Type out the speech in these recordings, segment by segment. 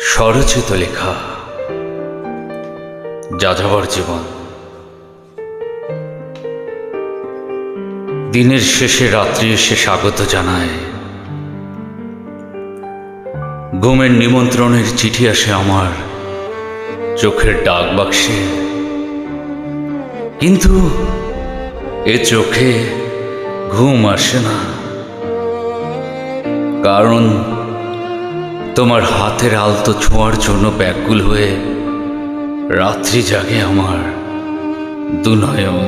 স্বরচিত লেখা, যাযাবর জীবন। দিনের শেষে রাত্রি এসে স্বাগত জানায়। ঘুমের নিমন্ত্রণের চিঠি আসে আমার চোখের ডাক বাক্সে। কিন্তু এ চোখে ঘুম আসে না। কারণ তোমার হাতের আলতো ছোঁয়ার জন্য ব্যাকুল হয়ে রাত্রি জাগে আমার দুনয়ন।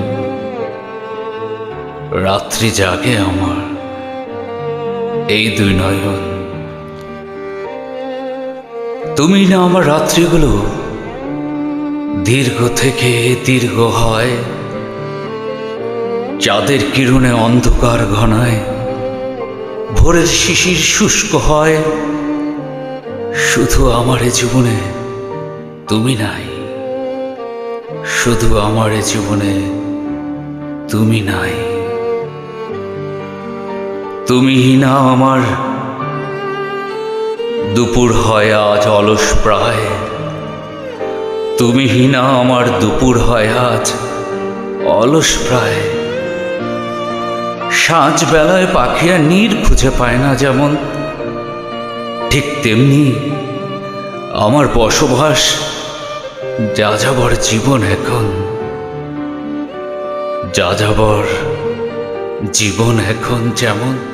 রাত্রি জাগে আমার এই দুই নয়ন তুমি না আমার রাত্রিগুলো দীর্ঘ থেকে দীর্ঘ হয়, চাঁদের কিরণে অন্ধকার ঘনায়, ভোরের শিশির শুষ্ক হয় শুধু আমার জীবনে তুমি নাই। শুধু আমার জীবনে তুমি নাই। তুমি না আমার। দুপুর হয় আজ অলস প্রায়। তুমি না আমার দুপুর হয় আজ অলস প্রায়। সাঁঝ বেলায় পাখিরা নীর খুঁজে পায় না যেমন ঠিক তেমনি আমার বসবাস যাযাবর জীবন এখন। যাযাবর জীবন এখন যেমন